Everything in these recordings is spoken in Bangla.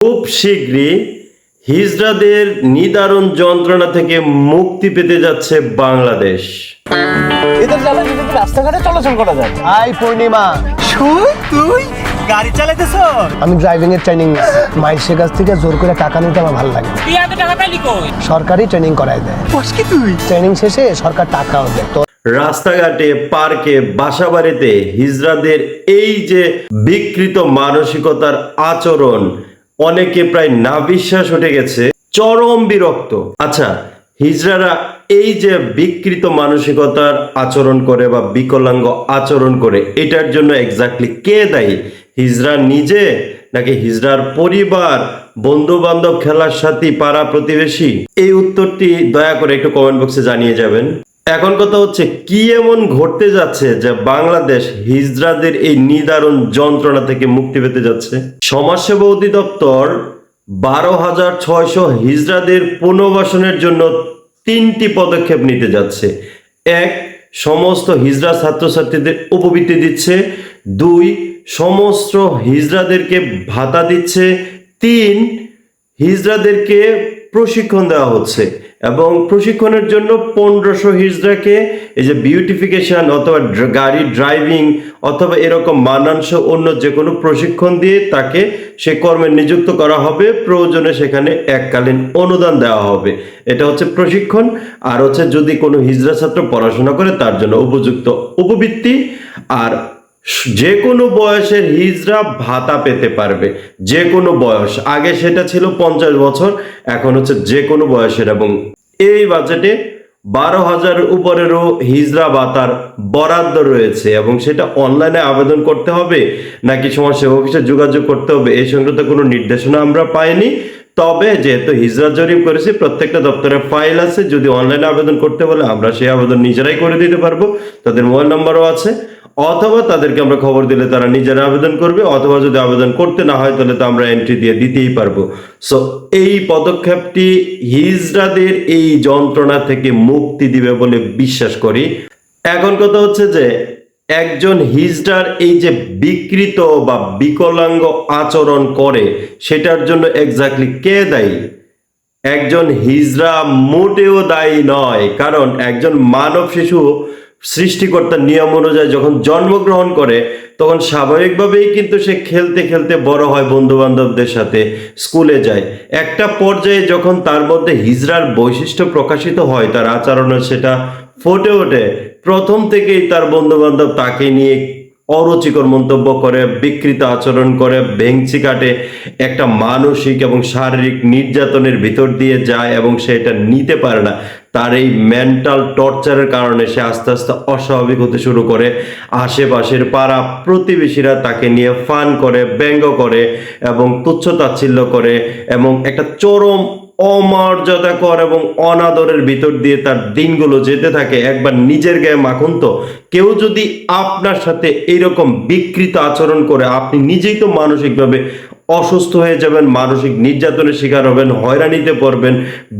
খুব শীঘ্রই হিজড়াদের নিদারুণ যন্ত্রণা থেকে মুক্তি পেতে যাচ্ছে বাংলাদেশ। এদের জ্বালানি কিন্তু রাস্তাঘাটে চলাচল করা যায়। হাই পূর্ণিমা। তুই? গাড়ি চালাইতেছ? আমি ড্রাইভিং এর ট্রেনিং মাইসের কাছ থেকে জোর করে টাকা নিতে আমার ভালো লাগে তুই এত টাকা পাইলি কই? সরকারি ট্রেনিং করায় দেয়। বস কি তুই? ট্রেনিং শেষে সরকার টাকাও দেয়। তো রাস্তাঘাটে পার্কে বাসাবাড়িতে হিজড়াদের এই যে বিকৃত মানসিকতার আচরণ অনেকে প্রায় না বিশ্বাস উঠে গেছে, চরম বিরক্ত। আচ্ছা হিজড়ারা এই যে বিকৃত মানসিকতার আচরণ করে বা বিকলাঙ্গ আচরণ করে, এটার জন্য এক্স্যাক্টলি কে দায়ী? হিজড়া নিজে নাকি হিজড়ার পরিবার বন্ধু বান্ধব খেলার সাথী, পাড়া প্রতিবেশী? এই উত্তরটি দয়া করে একটু কমেন্ট বক্সে জানিয়ে যাবেন। এখন কথা হচ্ছে, কি এমন ঘটতে যাচ্ছে যে বাংলাদেশ হিজড়াদের এই নিদারুণ যন্ত্রণা থেকে মুক্তি পেতে যাচ্ছে? সমাজসেবা অধিদপ্তর বারো হাজার ছয়শো হিজড়াদের পুনর্বাসনের জন্য তিনটি পদক্ষেপ নিতে যাচ্ছে। এক, সমস্ত হিজড়া ছাত্রছাত্রীদের উপবৃত্তি দিচ্ছে। দুই, সমস্ত হিজড়াদেরকে ভাতা দিচ্ছে। তিন হিজড়াদেরকে প্রশিক্ষণ দেওয়া হচ্ছে। এবং প্রশিক্ষণের জন্য পনেরোশো হিজড়াকে এই যে বিউটিফিকেশন অথবা গাড়ি ড্রাইভিং অথবা এরকম মানাংশ অন্য যে কোনো প্রশিক্ষণ দিয়ে তাকে সে কর্মে নিযুক্ত করা হবে। প্রয়োজনে সেখানে এককালীন অনুদান দেওয়া হবে। এটা হচ্ছে প্রশিক্ষণ। আর হচ্ছে যদি কোনো হিজড়া ছাত্র পড়াশোনা করে তার জন্য উপযুক্ত উপবৃত্তি। আর যে কোনো বয়সের হিজরা ভাতা পেতে পারবে যে কোনো বয়স। আগে সেটা ছিল পঞ্চাশ বছর, এখন হচ্ছে যে কোনো বয়সের এবং এই বাজেটে বারো হাজার উপরেরও হিজরা ভাতার বরাদ্দ রয়েছে এবং সেটা অনলাইনে আবেদন করতে হবে নাকি সমাজসেবা অফিসে যোগাযোগ করতে হবে এই সংক্রান্ত কোনো নির্দেশনা আমরা পাইনি। তবে যেহেতু হিজরা জরিপ করেছি, প্রত্যেকটা দপ্তরে ফাইল আছে, যদি অনলাইনে আবেদন করতে বলে আমরা সেই আবেদন নিজেরাই করে দিতে পারব। তাদের মোবাইল নাম্বারও আছে। অথবা তাদেরকে আমরা খবর দিলে তারা নিজেরা আবেদন করবে, অথবা যদি আবেদন করতে না হয়, তাহলে তো আমরা এন্ট্রি দিয়ে দিতেই পারব। সো এই পদক্ষেপটি হিজড়াদের এই যন্ত্রণা থেকে মুক্তি দিবে বলে বিশ্বাস করি। এখন কথা হচ্ছে যে, একজন হিজড়ার এই যে বিকৃত বা বিকলাঙ্গ আচরণ করে, সেটার জন্য এক্স্যাক্টলি কে দায়ী? একজন হিজড়া মোটেও দায়ী নয়, কারণ একজন মানব শিশু সৃষ্টিকর্তার নিয়ম অনুযায়ী যখন জন্মগ্রহণ করে, তখন স্বাভাবিকভাবেই কিন্তু সে খেলতে খেলতে বড় হয় বন্ধু বান্ধবদের সাথে, স্কুলে যায়। একটা পর্যায়ে যখন তার মধ্যে হিজড়ার বৈশিষ্ট্য প্রকাশিত হয়, তার আচরণে সেটা ফোটে ওঠে, প্রথম থেকেই তার বন্ধু বান্ধব তাকে নিয়ে অরুচিকর মন্তব্য করে, বিকৃত আচরণ করে ভেংচি কাটে, একটা মানসিক এবং শারীরিক নির্যাতনের ভিতর দিয়ে যায় এবং সে এটা নিতে পারে না। তার এই মেন্টাল টর্চারের কারণে সে আস্তে আস্তে অস্বাভাবিক হতে শুরু করে। আশেপাশের পাড়া প্রতিবেশীরা তাকে নিয়ে ফান করে, ব্যঙ্গ করে এবং তুচ্ছ তাচ্ছিল্য করে এবং একটা চরম অমর্যাদাকর এবং অনাদরের ভিতর দিয়ে তার দিনগুলো যেতে থাকে। একবার নিজের গায়ে মাখুন তো। কেউ যদি আপনার সাথে এইরকম বিকৃত আচরণ করে, আপনি নিজেই তো মানসিকভাবে অসুস্থ হয়ে যাবেন, মানসিক নির্যাতনের শিকার হবেন, হয়রানিতে পড়বেন,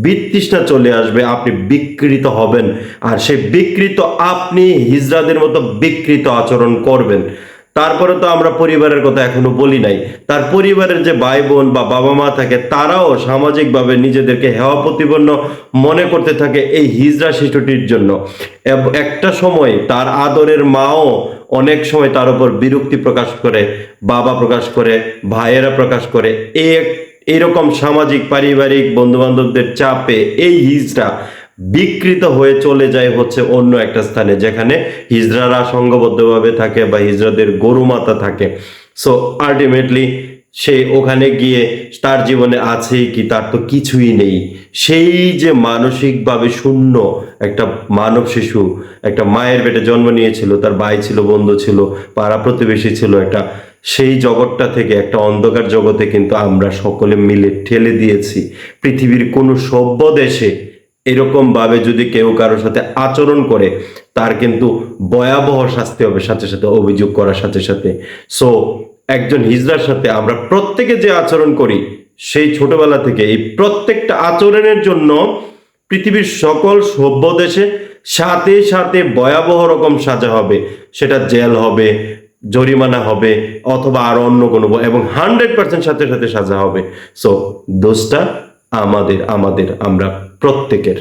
বিতৃষ্ণা চলে আসবে, আপনি বিকৃত হবেন। আর সেই বিকৃত আপনি হিজরাদের মতো বিকৃত আচরণ করবেন। তারপরে তো আমরা পরিবারের কথা এখনও বলি নাই। তার পরিবারের যে ভাই বোন বা বাবা মা থাকে, তারাও সামাজিকভাবে নিজেদেরকে হেওয়া প্রতিপন্ন মনে করতে থাকে এই হিজড়া শিশুটির জন্য। একটা সময় তার আদরের মাও অনেক সময় তার উপর বিরক্তি প্রকাশ করে, বাবা প্রকাশ করে, ভাইয়েরা প্রকাশ করে। এই এইরকম সামাজিক, পারিবারিক বন্ধু বান্ধবদের চাপে এই হিজড়া বিকৃত হয়ে চলে যায় হচ্ছে অন্য একটা স্থানে, যেখানে হিজরারা সংঘবদ্ধভাবে থাকে বা হিজরাদের গরু মাতা থাকে। সো আলটিমেটলি সে ওখানে গিয়ে তার জীবনে আছেই কি, তার তো কিছুই নেই। সেই যে মানসিকভাবে শূন্য একটা মানব শিশু, একটা মায়ের পেটে জন্ম নিয়েছিল, তার ভাই ছিল, বন্ধু ছিল, পাড়া প্রতিবেশী ছিল, একটা সেই জগৎটা থেকে, একটা অন্ধকার জগতে কিন্তু আমরা সকলে মিলে ঠেলে দিয়েছি। পৃথিবীর কোনো সভ্য দেশে এরকম ভাবে যদি কেউ কারোর সাথে আচরণ করে, তার কিন্তু ভয়াবহ শাস্তি হবে সাথে সাথে, অভিযোগ করার সাথে সাথে। সো একজন হিজড়ার সাথে আমরা প্রত্যেকে যে আচরণ করি, সেই ছোটবেলা থেকে এই প্রত্যেকটা আচরণের জন্য পৃথিবীর সকল সভ্য দেশে সাথে সাথে ভয়াবহ রকম সাজা হবে। সেটা জেল হবে, জরিমানা হবে, অথবা আরও অন্য কোনো এবং হান্ড্রেড পার্সেন্ট সাথে সাথে সাজা হবে। সো দোষটা আমাদের আমাদের আমরা প্রত্যেকের